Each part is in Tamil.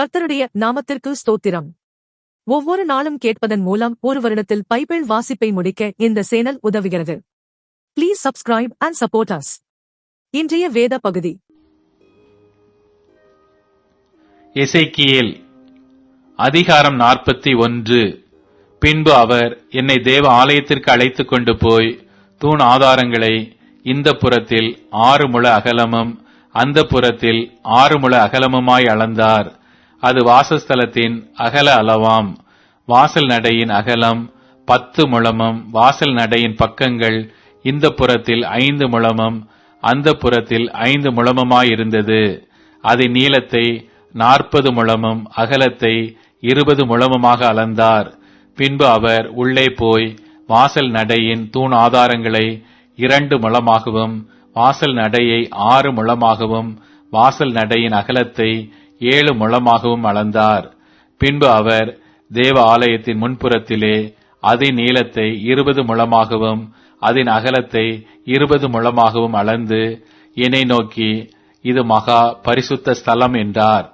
கர்த்தருடைய நாமத்திற்கு ஸ்தோத்திரம். ஒவ்வொரு நாளும் கேட்பதன் மூலம் ஒரு வருடத்தில் பைபிள் வாசிப்பை முடிக்க இந்த சேனல் உதவுகிறது. Please subscribe and support us இன்றைய வேத பகுதி. இசைக்கியல் அதிகாரம் நாற்பத்தி ஒன்று. பின்பு அவர் என்னை தேவ ஆலயத்திற்கு அழைத்துக் கொண்டு போய் தூண் ஆதாரங்களை இந்த புறத்தில் ஆறு முழ அகலமும் அந்த புறத்தில் ஆறு முழ அகலமுமாய் அளந்தார். அது வாசஸ்தலத்தின் அகல அளவாம். வாசல் நடையின் அகலம் பத்து முழமும். வாசல் நடையின் பக்கங்கள் இந்த புறத்தில் ஐந்து முழமும். அந்த புறத்தில் ஐந்து முழமுமாயிருந்தது. அதன் நீளத்தை நாற்பது முழமும் அகலத்தை இருபது முழமுமாக அளந்தார். பின்பு அவர் உள்ளே போய் வாசல் நடையின் தூண் ஆதாரங்களை இரண்டு முழமாகவும் வாசல் நடையை ஆறு முழமாகவும் வாசல் நடையின் அகலத்தை ஏழு முழமாகவும் அளந்தார். பின்பு அவர் தேவ ஆலயத்தின் முன்புறத்திலே அதன் நீளத்தை இருபது முழமாகவும் அதன் அகலத்தை இருபது முழமாகவும் அளந்து என்னை நோக்கி இது மகா பரிசுத்த ஸ்தலம் என்றார்.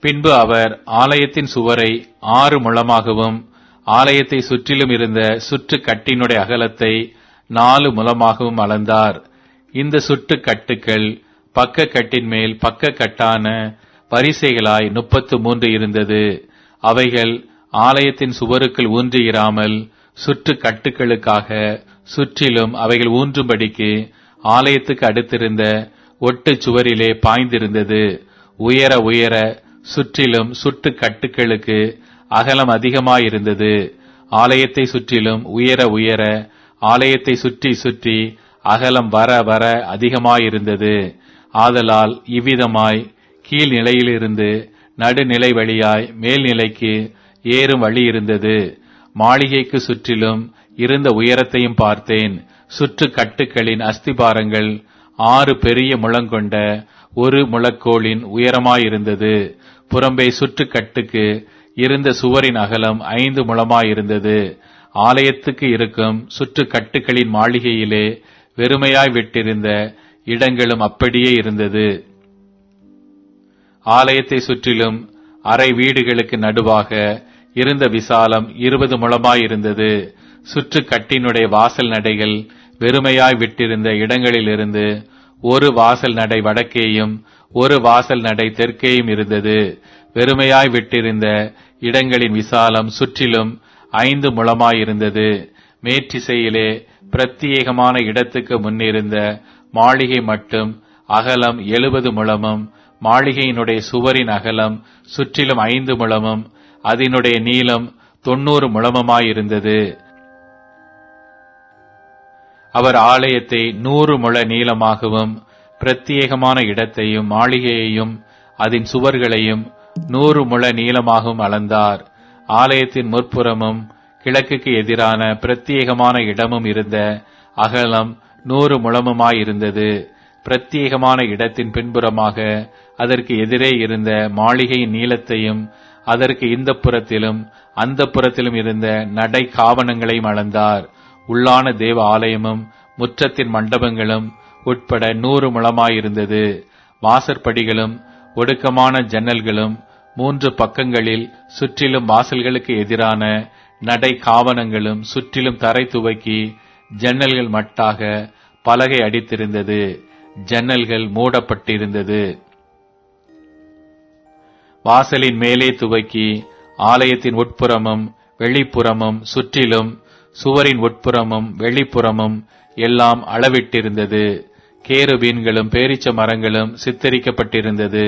பின்பு அவர் ஆலயத்தின் சுவரை ஆறு முழமாகவும் ஆலயத்தை சுற்றிலும் இருந்த சுற்று கட்டினுடைய அகலத்தை நாலு முழமாகவும் அளந்தார். இந்த சுற்று கட்டுக்கள் பக்க கட்டின் மேல் பக்க கட்டான முப்பத்து மூன்று இருந்தது. அவைகள் ஆலயத்தின் சுவருக்குள் ஊன்றியிராமல் சுற்று கட்டுகளுக்காக சுற்றிலும் அவைகள் ஊன்றும்படிக்கு ஆலயத்துக்கு அடுத்திருந்த ஒட்டு சுவரிலே பாய்ந்திருந்தது. உயர உயர சுற்றிலும் சுட்டு கட்டுகளுக்கு அகலம் அதிகமாயிருந்தது. ஆலயத்தை சுற்றிலும் உயர உயர ஆலயத்தை சுற்றி சுற்றி அகலம் வர வர அதிகமாயிருந்தது. ஆதலால் இவ்விதமாய் கீழ்நிலையிலிருந்து நடுநிலை வழியாய் மேல்நிலைக்கு ஏறும் வழி இருந்தது. மாளிகைக்கு சுற்றிலும் இருந்த உயரத்தையும் பார்த்தேன். சுற்று கட்டுக்களின் அஸ்திபாரங்கள் ஆறு பெரிய முழங்கொண்ட ஒரு முழக்கோளின் உயரமாயிருந்தது. புறம்பே சுற்று கட்டுக்கு இருந்த சுவரின் அகலம் ஐந்து முழமாயிருந்தது. ஆலயத்துக்கு இருக்கும் சுற்றுக்கட்டுகளின் மாளிகையிலே வெறுமையாய் விட்டிருந்த இடங்களும் அப்படியே இருந்தது. ஆலயத்தை சுற்றிலும் அறை வீடுகளுக்கு நடுவாக இருந்த விசாலம் இருபது முழமாயிருந்தது. சுற்று கட்டினுடைய வாசல் நடைகள் வெறுமையாய் விட்டிருந்த இடங்களிலிருந்து ஒரு வாசல் நடை வடக்கேயும் ஒரு வாசல் நடை தெற்கேயும் இருந்தது. வெறுமையாய் விட்டிருந்த இடங்களின் விசாலம் சுற்றிலும் ஐந்து முழமாயிருந்தது. மேற்றிசையிலே பிரத்யேகமான இடத்துக்கு முன்னிருந்த மாளிகை மட்டும் அகலம் எழுபது முழமும் மாளிகையினுடைய சுவரின் அகலம் சுற்றிலும் ஐந்து முழமும் அதனுடைய நீளம் தொன்னூறு முழமுமாயிருந்தது. அவர் ஆலயத்தை நூறு முழ நீளமாகவும் பிரத்யேகமான இடத்தையும் மாளிகையையும் அதன் சுவர்களையும் நூறு முழ நீளமாகவும் அளந்தார். ஆலயத்தின் முற்புறமும் கிழக்குக்கு எதிரான பிரத்யேகமான இடமும் இருந்த அகலம் நூறு முழமுமாயிருந்தது. பிரத்யேகமான இடத்தின் பின்புறமாக அதற்கு எதிரே இருந்த மாளிகையின் நீளத்தையும் அதற்கு இந்த புறத்திலும் அந்த புறத்திலும் இருந்த நடை காவணங்களையும் அளந்தார். உள்ளான தேவ ஆலயமும் முற்றத்தின் மண்டபங்களும் உட்பட நூறு முழமாயிருந்தது. வாசற்படிகளும் ஒடுக்கமான ஜன்னல்களும் மூன்று பக்கங்களில் சுற்றிலும் வாசல்களுக்கு எதிரான நடை காவணங்களும் சுற்றிலும் தரை துவக்கி ஜன்னல்கள் மட்டாக பலகை அடித்திருந்தது. ஜன்னல்கள் மூடப்பட்டிருந்தது. வாசலின் மேலே துவக்கி ஆலயத்தின் உட்புறமும் வெளிப்புறமும் சுற்றிலும் சுவரின் உட்புறமும் வெளிப்புறமும் எல்லாம் அளவிட்டிருந்தது. கேருபீன்களும் பேரிச்ச மரங்களும் சித்தரிக்கப்பட்டிருந்தது.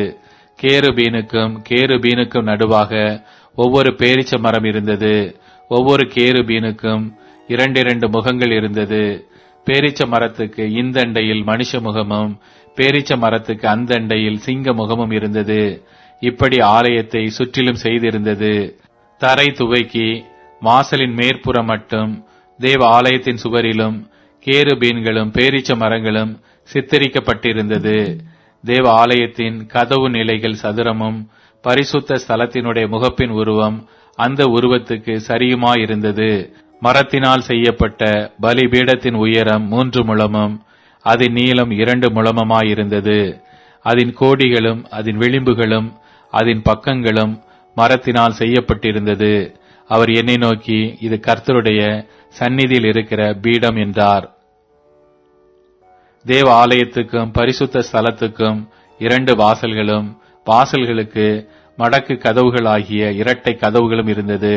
கேருபீனுக்கும் கேருபீனுக்கும் நடுவாக ஒவ்வொரு பேரிச்ச மரம் இருந்தது. ஒவ்வொரு கேருபீனுக்கும் இரண்டிரண்டு முகங்கள் இருந்தது. பேரிச்ச மரத்துக்கு இந்தண்டையில் மனுஷ முகமும் பேரிச்ச மரத்துக்கு அந்தண்டையில் சிங்க முகமும் இருந்தது. இப்படி ஆலயத்தை சுற்றிலும் செய்திருந்தது. தரை துவைக்கி வாசலின் மேற்புறம் மட்டும் தேவ ஆலயத்தின் சுவரிலும் கேருபீன்களும் பேரிச்ச மரங்களும் சித்தரிக்கப்பட்டிருந்தது. தேவ ஆலயத்தின் கதவு நிலைகள் சதுரமும் பரிசுத்த ஸ்தலத்தினுடைய முகப்பின் உருவம் அந்த உருவத்துக்கு சரியுமாயிருந்தது. மரத்தினால் செய்யப்பட்ட பலிபீடத்தின் உயரம் மூன்று முழமும் அதன் நீளம் இரண்டு முழமுமாயிருந்தது. அதன் கோடிகளும் அதன் விளிம்புகளும் அதன் பக்கங்களும் மரத்தினால் செய்யப்பட்டிருந்தது. அவர் என்னை நோக்கி இது கர்த்தருடைய சந்நிதியில் இருக்கிற பீடம் என்றார். தேவ ஆலயத்துக்கும் பரிசுத்த ஸ்தலத்துக்கும் இரண்டு வாசல்களும் வாசல்களுக்கு மடக்கு கதவுகளாகிய இரட்டை கதவுகளும் இருந்தது.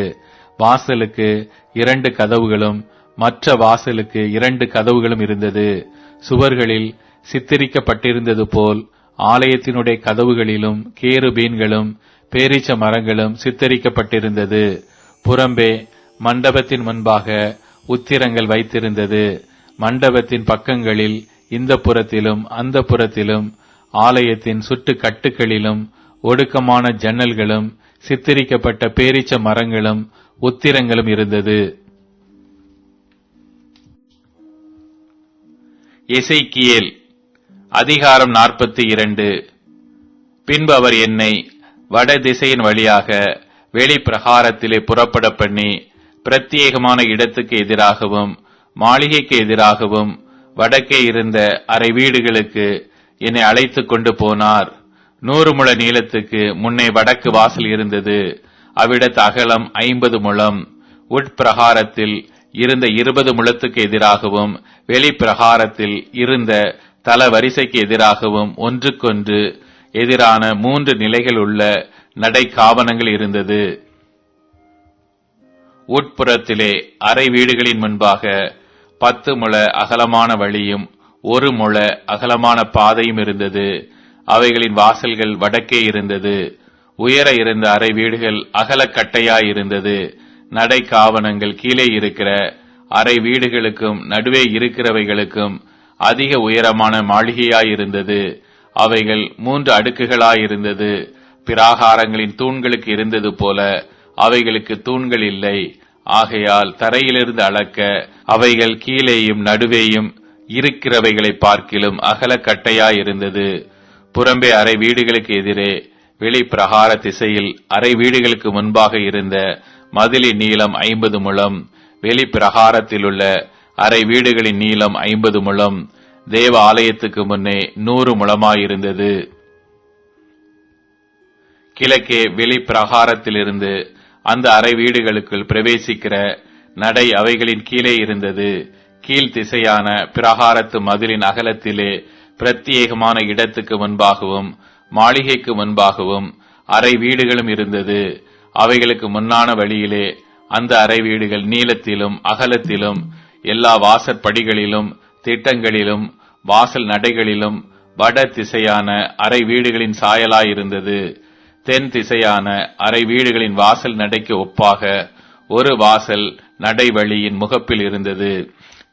வாசலுக்கு இரண்டு கதவுகளும் மற்ற வாசலுக்கு இரண்டு கதவுகளும் இருந்தது. சுவர்களில் சித்தரிக்கப்பட்டிருந்தது போல் ஆலயத்தினுடைய கதவுகளிலும் கேருபீன்களும் பேரீச்ச மரங்களும் சித்தரிக்கப்பட்டிருந்தது. புறம்பே மண்டபத்தின் முன்பாக உத்திரங்கள் வைத்திருந்தது. மண்டபத்தின் பக்கங்களில் இந்த புறத்திலும் அந்த புறத்திலும் ஆலயத்தின் சுட்டு கட்டுகளிலும் ஒடுக்கமான ஜன்னல்களும் சித்தரிக்கப்பட்ட பேரீச்ச மரங்களும் உத்திரங்களும் இருந்தது. எசைக்கியேல் அதிகாரம் நாற்பத்தி இரண்டு. பின்பு அவர் என்னை வட திசையின் வழியாக வெளிப்பிரகாரத்திலே புறப்பட பண்ணி பிரத்யேகமான இடத்துக்கு எதிராகவும் மாளிகைக்கு எதிராகவும் வடக்கே இருந்த அரை வீடுகளுக்கு என்னை அழைத்துக் கொண்டு போனார். நூறு முழ நீளத்துக்கு முன்னே வடக்கு வாசல் இருந்தது. அவ்விடத்து அகலம் ஐம்பது முழம். உட்பிரகாரத்தில் இருந்த இருபது முழத்துக்கு எதிராகவும் வெளிப்பிரகாரத்தில் இருந்த தல வரிசைக்கு எதிராகவும் ஒன்றுக்கொன்று எதிரான மூன்று நிலைகள் உள்ள நடை காவனங்கள் இருந்தது. உட்புறத்திலே அறை வீடுகளின் முன்பாக பத்து முழ அகலமான வழியும் ஒரு முழ அகலமான பாதையும் இருந்தது. அவைகளின் வாசல்கள் வடக்கே இருந்தது. உயர இருந்த அறை வீடுகள் அகலக்கட்டையாயிருந்தது நடை காவணங்கள் கீழே இருக்கிற அறை வீடுகளுக்கும் நடுவே இருக்கிறவைகளுக்கும் அதிக உயரமான மாளிகையாயிருந்தது அவைகள் மூன்று அடுக்குகளாயிருந்தது பிராகாரங்களின் தூண்களுக்கு இருந்தது போல அவைகளுக்கு தூண்கள் இல்லை. ஆகையால் தரையிலிருந்து அளக்க அவைகள் கீழேயும் நடுவேயும் இருக்கிறவைகளை பார்க்கிலும் அகலக்கட்டையாயிருந்தது புறம்பே அறை வீடுகளுக்கு எதிரே வெளிப்பிரகார திசையில் அரை வீடுகளுக்கு முன்பாக இருந்த மதிலின் நீளம் ஐம்பது முழம் வெளிப்பிரகாரத்திலுள்ள அரை வீடுகளின் நீளம் ஐம்பது முழம் தேவ ஆலயத்துக்கு முன்னே நூறு முழமாயிருந்தது. கிழக்கே வெளிப்பிரகாரத்திலிருந்து அந்த அறை வீடுகளுக்குள் பிரவேசிக்கிற நடை அவைகளின் கீழே இருந்தது. கீழ் திசையான பிரகாரத்து மதிலின் அகலத்திலே பிரத்யேகமான இடத்துக்கு முன்பாகவும் மாளிகைக்கு முன்பாகவும் அறை வீடுகளும் இருந்தது. அவைகளுக்கு முன்னான வழியிலே அந்த அறை வீடுகள் நீளத்திலும் அகலத்திலும் எல்லா வாசற்படிகளிலும் திட்டங்களிலும் வாசல் நடைகளிலும் வட திசையான அறை வீடுகளின் சாயலாயிருந்தது தென் திசையான அறை வீடுகளின் வாசல் நடைக்கு ஒப்பாக ஒரு வாசல் நடைவழியின் முகப்பில் இருந்தது.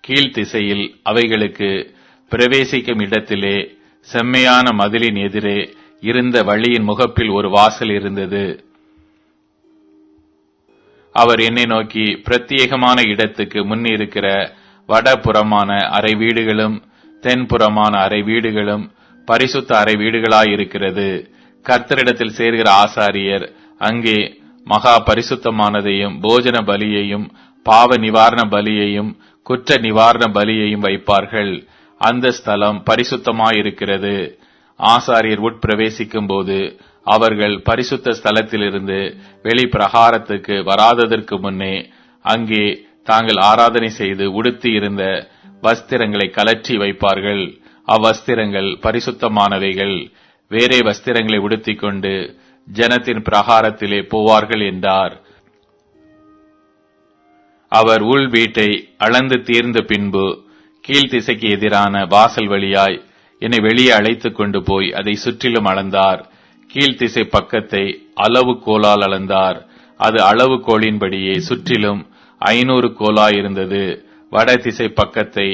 கீழ்த்திசையில் அவைகளுக்கு பிரவேசிக்கும் இடத்திலே செம்மையான மதிலின் எதிரே இருந்த வழியின் முகப்பில் ஒரு வாசல் இருந்தது. அவர் என்னை நோக்கி பிரத்யேகமான இடத்துக்கு முன்னிருக்கிற வடபுறமான அறை வீடுகளும் தென்புறமான அறை வீடுகளும் பரிசுத்த அறை வீடுகளாயிருக்கிறது. கர்த்தரிடத்தில் சேர்கிற ஆசாரியர் அங்கே மகா பரிசுத்தமானதையும் போஜன பலியையும் பாவ நிவாரண பலியையும் குற்ற நிவாரண பலியையும் வைப்பார்கள். அந்த ஸ்தலம் பரிசுத்தமாயிருக்கிறது. ஆசாரியர் உட்பிரவேசிக்கும் போது அவர்கள் பரிசுத்த ஸ்தலத்திலிருந்து வெளி பிரகாரத்துக்கு வராததற்கு முன்னே அங்கே தாங்கள் ஆராதனை செய்து உடுத்தி இருந்த வஸ்திரங்களை கலற்றி வைப்பார்கள். அவ்வஸ்திரங்கள் பரிசுத்தமானவைகள். வேறே வஸ்திரங்களை உடுத்திக் கொண்டு ஜனத்தின் பிரகாரத்திலே போவார்கள் என்றார். அவர் உள் வீட்டை அளந்து தீர்ந்த பின்பு கீழ்த்திசைக்கு எதிரான வாசல் வழியாய் என்னை வெளியே அழைத்துக் கொண்டு போய் அதை சுற்றிலும் அளந்தார். கீழ்த்திசை பக்கத்தை அளவு கோலால் அளந்தார். அது அளவு கோலின்படியே சுற்றிலும் ஐநூறு கோலாய் இருந்தது. வட திசை பக்கத்தை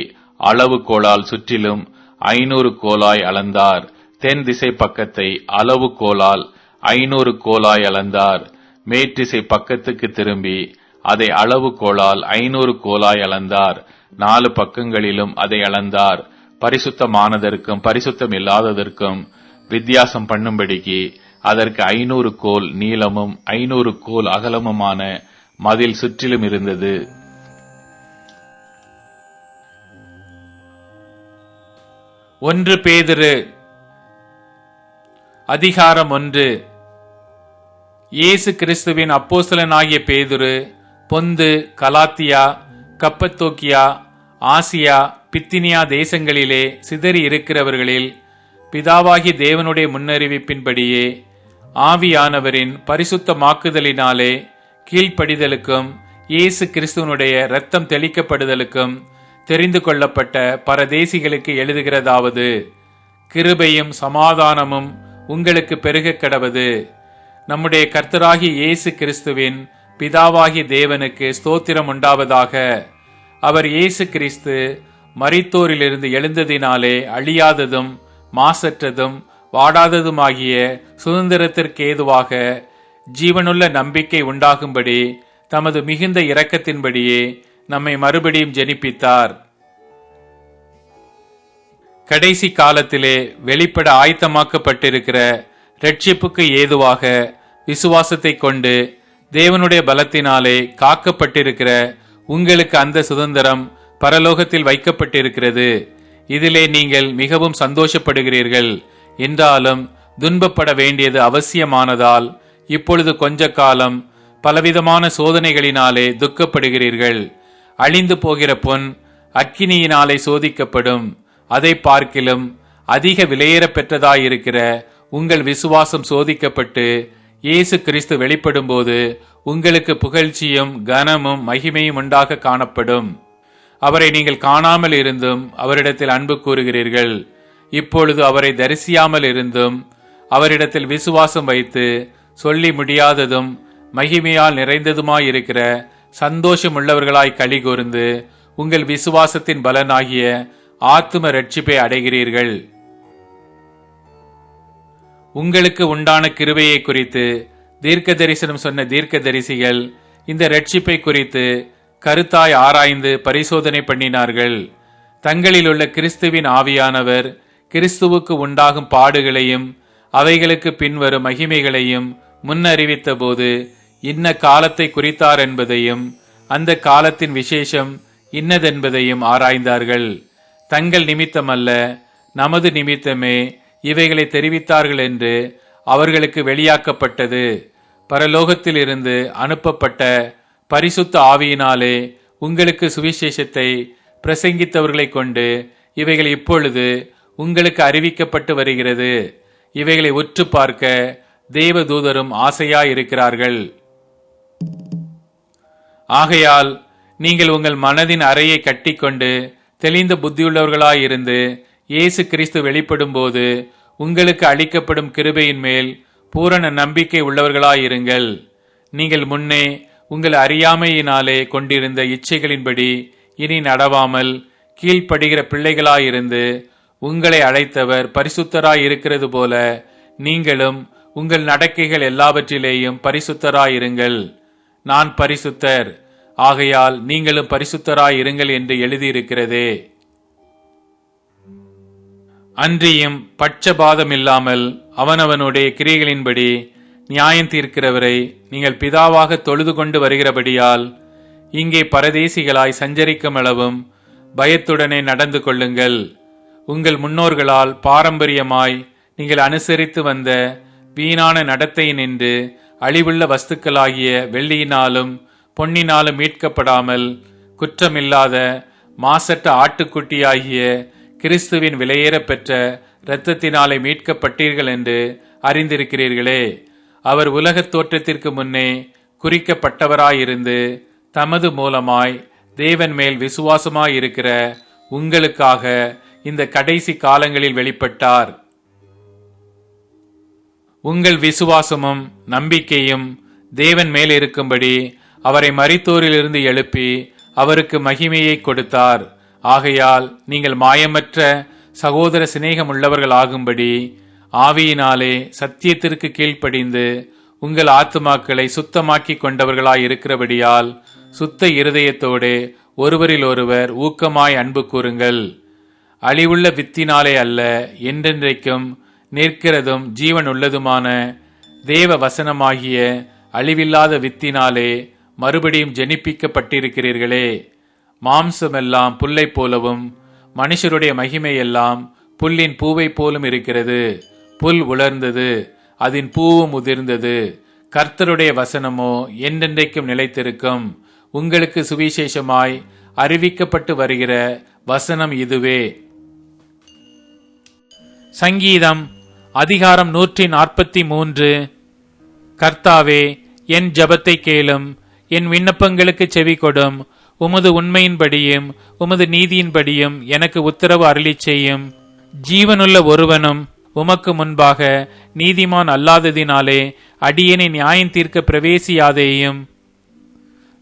அளவு கோலால் சுற்றிலும் ஐநூறு கோலாய் அளந்தார். தென் திசை பக்கத்தை அளவு கோலால் ஐநூறு கோலாய் அளந்தார். மேற்றிசை பக்கத்துக்கு திரும்பி அதை அளவு கோலால் ஐநூறு கோலாய் அளந்தார். நாலு பக்கங்களிலும் அதை அளந்தார். பரிசுத்தமானதற்கும் பரிசுத்தம் இல்லாததற்கும் வித்தியாசம் பண்ணும்படிக்கு அதற்கு ஐநூறு கோல் நீளமும் ஐநூறு கோல் அகலமுமான மதில் சுற்றிலும் இருந்தது. ஒன்று பேதிரு அதிகாரம் ஒன்று. இயேசு கிறிஸ்துவின் அப்போசலனாகிய பேதுரு Pontus Galatia Cappadocia Asia Bithynia தேசங்களிலே சிதறி இருக்கிறவர்களில் பிதாவாகி தேவனுடைய முன்னறிவிப்பின்படியே ஆவியானவரின் பரிசுத்தமாக்குதலினாலே கீழ்ப்படிதலுக்கும் இயேசு கிறிஸ்துவனுடைய இரத்தம் தெளிக்கப்படுதலுக்கும் தெரிந்து கொள்ளப்பட்ட பரதேசிகளுக்கு எழுதுகிறதாவது கிருபையும் சமாதானமும் உங்களுக்கு பெருகக் கடவது. நம்முடைய கர்த்தராகி இயேசு கிறிஸ்துவின் பிதாவாகி தேவனுக்கு ஸ்தோத்திரம் உண்டாவதாக. அவர் இயேசு கிறிஸ்து மரித்தோரிலிருந்து எழுந்ததினாலே அழியாததும் மாசற்றதும் வாடாததுமாகிய சுதந்திரத்திற்கேதுவாக ஜீவனுள்ள நம்பிக்கை உண்டாகும்படி தமது மிகுந்த இரக்கத்தின்படியே நம்மை மறுபடியும் ஜெனிப்பித்தார். கடைசி காலத்திலே வெளிப்பட ஆயத்தமாக்கப்பட்டிருக்கிற ரட்சிப்புக்கு ஏதுவாக விசுவாசத்தை கொண்டு தேவனுடைய பலத்தினாலே காக்கப்பட்டிருக்கிற உங்களுக்கு அந்த சுதந்திரம் பரலோகத்தில் வைக்கப்பட்டிருக்கிறது. இதிலே நீங்கள் மிகவும் சந்தோஷப்படுகிறீர்கள். என்றாலும் துன்பப்பட வேண்டியது அவசியமானதால் இப்பொழுது கொஞ்ச காலம் பலவிதமான சோதனைகளினாலே துக்கப்படுகிறீர்கள். அழிந்து போகிற பொன் அக்கினியினாலே சோதிக்கப்படும். அதை பார்க்கிலும் அதிக விலையேற பெற்றதாயிருக்கிற உங்கள் விசுவாசம் சோதிக்கப்பட்டு இயேசு கிறிஸ்து வெளிப்படும்போது உங்களுக்கு புகழ்ச்சியும் கனமும் மகிமையும் உண்டாக காணப்படும். அவரை நீங்கள் காணாமல் இருந்தும் அவரிடத்தில் அன்பு கூறுகிறீர்கள். இப்பொழுது அவரை தரிசியாமல் இருந்தும் அவரிடத்தில் விசுவாசம் வைத்து சொல்லி முடியாததும் மகிமையால் நிறைந்ததுமாயிருக்கிற சந்தோஷமுள்ளவர்களாய் களி கூர்ந்து உங்கள் விசுவாசத்தின் பலனாகிய ஆத்தும ரட்சிப்பை அடைகிறீர்கள். உங்களுக்கு உண்டான கிருபையை குறித்து தீர்க்க தரிசனம் சொன்ன தீர்க்க தரிசிகள் இந்த ரட்சிப்பை குறித்து கருத்தாய் ஆராய்ந்து பரிசோதனை பண்ணினார்கள். தங்களில் உள்ள கிறிஸ்துவின் ஆவியானவர் கிறிஸ்துவுக்கு உண்டாகும் பாடுகளையும் அவைகளுக்கு பின்வரும் மகிமைகளையும் முன்னறிவித்த போது இன்ன காலத்தை குறித்தார் என்பதையும் அந்த காலத்தின் விசேஷம் இன்னதென்பதையும் ஆராய்ந்தார்கள். தங்கள் நிமித்தமல்ல நமது நிமித்தமே இவைகளை தெரிவித்தார்கள் என்று அவர்களுக்கு வெளியாக்கப்பட்டது. பரலோகத்திலிருந்து அனுப்பப்பட்ட பரிசுத்த ஆவியினாலே உங்களுக்கு சுவிசேஷத்தை பிரசங்கித்தவர்களை கொண்டு இவைகள் இப்பொழுது உங்களுக்கு அறிவிக்கப்பட்டு வருகிறது. இவைகளை உற்று பார்க்க தேவதூதரும் ஆசையாயிருக்கிறார்கள். ஆகையால் நீங்கள் உங்கள் மனதின் அறையை கட்டிக்கொண்டு தெளிந்த புத்தியுள்ளவர்களாயிருந்து இயேசு கிறிஸ்து வெளிப்படும்போது உங்களுக்கு அளிக்கப்படும் கிருபையின் மேல் பூரண நம்பிக்கை உள்ளவர்களாயிருங்கள். நீங்கள் முன்னே உங்கள் அறியாமையினாலே கொண்டிருந்த இச்சைகளின்படி இனி நடவாமல் கீழ்ப்படுகிற பிள்ளைகளாயிருந்து உங்களை அழைத்தவர் பரிசுத்தராய் இருக்கிறது போல நீங்களும் உங்கள் நடக்கைகள் எல்லாவற்றிலேயும் பரிசுத்தராயிருங்கள். நான் பரிசுத்தர். ஆகையால் நீங்களும் பரிசுத்தராயிருங்கள் என்று எழுதியிருக்கிறதே. அன்றியும் பட்சபாதமில்லாமல் அவனவனுடைய கிரியைகளின்படி நியாயம் தீர்க்கிறவரை நீங்கள் பிதாவாக தொழுது கொண்டு வருகிறபடியால் இங்கே பரதேசிகளாய் சஞ்சரிக்கும் அளவும் பயத்துடனே நடந்து கொள்ளுங்கள். உங்கள் முன்னோர்களால் பாரம்பரியமாய் நீங்கள் அனுசரித்து வந்த வீணான நடத்தை நின்று அழிவுள்ள வஸ்துக்களாகிய வெள்ளியினாலும் பொன்னினாலும் மீட்கப்படாமல் குற்றமில்லாத மாசற்ற ஆட்டுக்குட்டியாகிய கிறிஸ்துவின் விலையேற பெற்ற இரத்தத்தினாலே மீட்கப்பட்டீர்கள் என்று அறிந்திருக்கிறீர்களே. அவர் உலகத் தோற்றத்திற்கு முன்னே குறிக்கப்பட்டவராயிருந்து தமது மூலமாய் தேவன் மேல் விசுவாசமாயிருக்கிற உங்களுக்காக இந்த கடைசி காலங்களில் வெளிப்பட்டார். உங்கள் விசுவாசமும் நம்பிக்கையும் தேவன் மேல் இருக்கும்படி அவரை மறித்தோரிலிருந்து எழுப்பி அவருக்கு மகிமையை கொடுத்தார். ஆகையால் நீங்கள் மாயமற்ற சகோதர சிநேகம் உள்ளவர்கள் ஆகும்படி ஆவியினாலே சத்தியத்திற்கு கீழ்ப்படிந்து உங்கள் ஆத்துமாக்களை சுத்தமாக்கி கொண்டவர்களாய் இருக்கிறபடியால் சுத்த இருதயத்தோடு ஒருவரில் ஒருவர் ஊக்கமாய் அன்பு கூறுங்கள். அழிவுள்ள வித்தினாலே அல்ல என்றென்றைக்கும் நிற்கிறதும் ஜீவன் உள்ளதுமான தேவ வசனமாகிய அழிவில்லாத வித்தினாலே மறுபடியும் ஜெனிப்பிக்கப்பட்டிருக்கிறீர்களே. மாம்சமெல்லாம் புல்லை போலவும் மனுஷருடைய மகிமையெல்லாம் புல்லின் பூவை போலும் இருக்கிறது. புல் உலர்ந்தது அதன் பூவும் உதிர்ந்தது கர்த்தருடைய வசனமோ என்றென்றைக்கும் நிலைத்திருக்கும். உங்களுக்கு சுவிசேஷமாய் அறிவிக்கப்பட்டு வருகிற வசனம் இதுவே. சங்கீதம் அதிகாரம் நூற்றி நாற்பத்தி மூன்று கர்த்தாவே என் ஜபத்தை கேளும் என் விண்ணப்பங்களுக்கு செவி கொடும் உமது உண்மையின்படியும் உமது நீதியின்படியும் எனக்கு உத்தரவு அருளி செய்யும். ஜீவனுள்ள ஒருவனும் உமக்கு முன்பாக நீதிமான் அல்லாததினாலே அடியனை நியாயம் தீர்க்க பிரவேசியாதேயும்.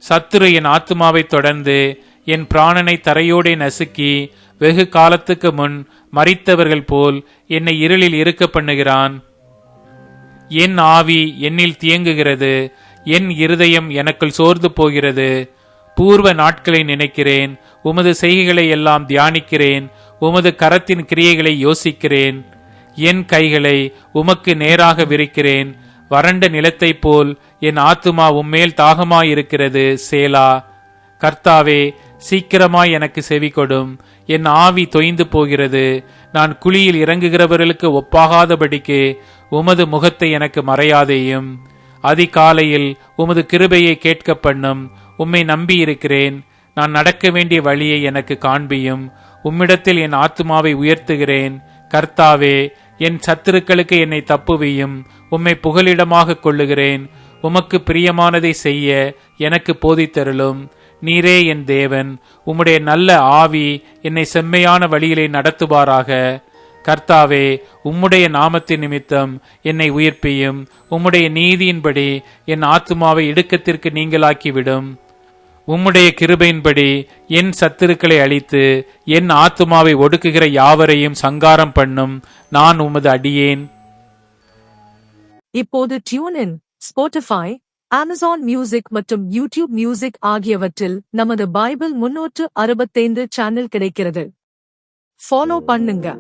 சத்துரு என் ஆத்மாவை தொடர்ந்து என் பிராணனை தரையோடே நசுக்கி வெகு காலத்துக்கு முன் மறித்தவர்கள் போல் என்னை இருளில் இருக்க பண்ணுகிறான். என் ஆவி என்னில் தியங்குகிறது என் இருதயம் எனக்குள் சோர்ந்து போகிறது. பூர்வ நாட்களை நினைக்கிறேன் உமது செய்கைகளை எல்லாம் தியானிக்கிறேன் உமது கரத்தின் கிரியைகளை யோசிக்கிறேன். என் கைகளை உமக்கு நேராக விரிக்கிறேன். வறண்ட நிலத்தைப் போல் என் ஆத்துமா உம்மேல் தாகமாயிருக்கிறது சேலா. கர்த்தாவே சீக்கிரமாய் எனக்கு செவி கொடும் என் ஆவி தொய்ந்து போகிறது. நான் குழியில் இறங்குகிறவர்களுக்கு ஒப்பாகாதபடிக்கு உமது முகத்தை எனக்கு மறையாதேயும். அதிகாலையில் உமது கிருபையை கேட்க பண்ணும் உம்மை நம்பியிருக்கிறேன். நான் நடக்க வேண்டிய வழியை எனக்கு காண்பியும். உம்மிடத்தில் என் ஆத்துமாவை உயர்த்துகிறேன். கர்த்தாவே என் சத்துருக்களுக்கு என்னை தப்புவியும். உம்மை புகலிடமாக கொள்ளுகிறேன். உமக்கு பிரியமானதை செய்ய எனக்கு போதித்தருளும். நீரே என் தேவன். உம்முடைய நல்ல ஆவி என்னை செம்மையான வழியிலே நடத்துவாராக. கர்த்தாவே உம்முடைய நாமத்தின் நிமித்தம் என்னை உயிர்ப்பியும். உம்முடைய நீதியின்படி என் ஆத்துமாவை இடுக்கத்திற்கு நீங்களாக்கிவிடும். உம்முடைய கிருபையின்படி என் சத்துருக்களை அழித்து என் ஆத்துமாவை ஒடுக்குகிற யாவரையும் சங்காரம் பண்ணும் நான் உமது அடியேன். இப்போது tune in Spotify Amazon music மற்றும் யூடியூப் மியூசிக் ஆகியவற்றில் நமது பைபிள் முன்னூற்று அறுபத்தைந்து சேனல் கிடைக்கிறது. ஃபாலோ பண்ணுங்க.